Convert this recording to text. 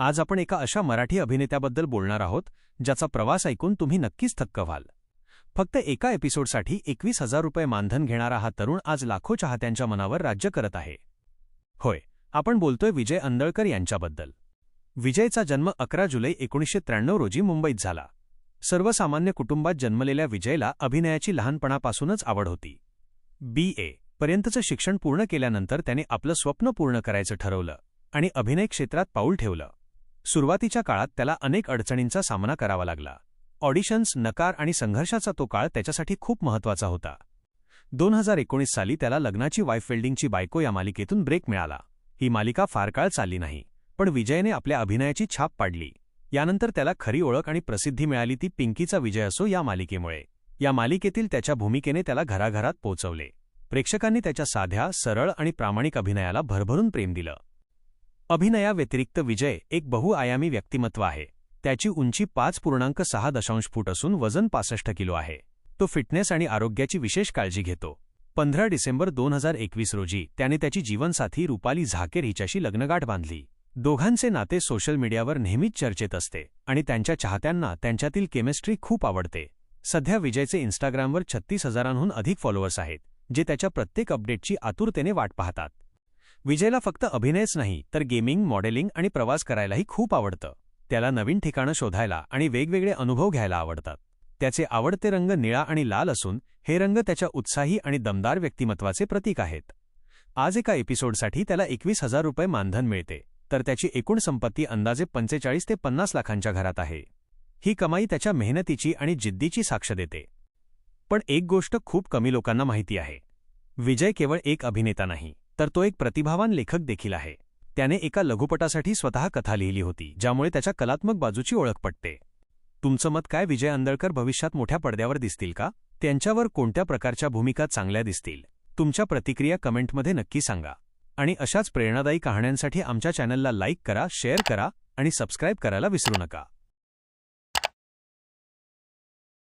आज आपण एका अशा मराठी अभिनेत्याबद्दल बोलणार आहोत ज्याचा प्रवास ऐकून तुम्ही नक्कीच थक्क व्हाल. फक्त एका एपिसोडसाठी एकवीस हजार रुपये मानधन घेणारा हा तरुण आज लाखो चाहत्यांच्या मनावर राज्य करत आहे. होय आपण बोलतोय विजय अंदळकर यांच्याबद्दल. विजयचा जन्म अकरा जुलै एकोणीसशे त्र्याण्णव रोजी मुंबईत झाला. सर्वसामान्य कुटुंबात जन्मलेल्या विजयला अभिनयाची लहानपणापासूनच आवड होती. बी. ए. पर्यंतचं शिक्षण पूर्ण केल्यानंतर त्याने आपलं स्वप्न पूर्ण करायचं ठरवलं आणि अभिनय क्षेत्रात पाऊल ठेवलं. सुरुवातीच्या काळात त्याला अनेक अडचणींचा सामना करावा लागला. ऑडिशन्स नकार आणि संघर्षाचा तो काळ त्याच्यासाठी खूप महत्त्वाचा होता. दोन हजार एकोणीस साली त्याला लग्नाची वाईफेल्डिंगची बायको या मालिकेतून ब्रेक मिळाला. ही मालिका फार काळ चालली नाही पण विजयने आपल्या अभिनयाची छाप पाडली. यानंतर त्याला खरी ओळख आणि प्रसिद्धी मिळाली ती पिंकीचा विजय असो या मालिकेमुळे. या मालिकेतील त्याच्या भूमिकेने त्याला घराघरात पोचवले. प्रेक्षकांनी त्याच्या साध्या सरळ आणि प्रामाणिक अभिनयाला भरभरून प्रेम दिलं. अभिनयाव्यतिरिक्त विजय एक बहुआयामी व्यक्तिमत्व आहे. त्याची उंची पाच पूर्णांक सहा दशांश फूट असून वजन पासष्ट किलो आहे. तो फिटनेस आणि आरोग्याची विशेष काळजी घेतो. पंधरा डिसेंबर दोन हजार एकवीस रोजी त्याने त्याची जीवनसाथी रुपाली झाकेर हिच्याशी लग्नगाठ बांधली. दोघांचे नाते सोशल मीडियावर नेहमीच चर्चेत असते आणि त्यांच्या चाहत्यांना त्यांच्यातील केमिस्ट्री खूप आवडते. सध्या विजयचे इन्स्टाग्रामवर छत्तीस हजारांहून अधिक फॉलोअर्स आहेत जे त्याच्या प्रत्येक अपडेटची आतुरतेने वाट पाहतात. विजयला फक्त अभिनयच नाही तर गेमिंग मॉडेलिंग आणि प्रवास करायलाही खूप आवडतं. त्याला नवीन ठिकाणं शोधायला आणि वेगवेगळे अनुभव घ्यायला आवडतात. त्याचे आवडते रंग निळा आणि लाल असून हे रंग त्याच्या उत्साही आणि दमदार व्यक्तिमत्वाचे प्रतीक आहेत. आज एका एपिसोडसाठी त्याला एकवीस हजार रुपये मानधन मिळते तर त्याची एकूण संपत्ती अंदाजे पंचेचाळीस ते पन्नास लाखांच्या घरात आहे. ही कमाई त्याच्या मेहनतीची आणि जिद्दीची साक्ष देते. पण एक गोष्ट खूप कमी लोकांना माहिती आहे. विजय केवळ एक अभिनेता नाही. तर तो एक प्रतिभावान लेखक देखील आहे. त्याने एका लघुपटासाठी स्वतः कथा लिहिली होती ज्यामुळे त्याच्या कलात्मक बाजूची ओळख पटते. तुमचं मत काय विजय आंदळकर भविष्यात मोठ्या पडद्यावर दिसतील का? त्यांच्यावर कोणत्या प्रकारच्या भूमिका चांगल्या दिसतील? तुमच्या प्रतिक्रिया कमेंटमध्ये नक्की सांगा. आणि अशाच प्रेरणादायी कहाण्यांसाठी आमच्या चॅनलला लाईक करा शेअर करा आणि सबस्क्राईब करायला विसरू नका.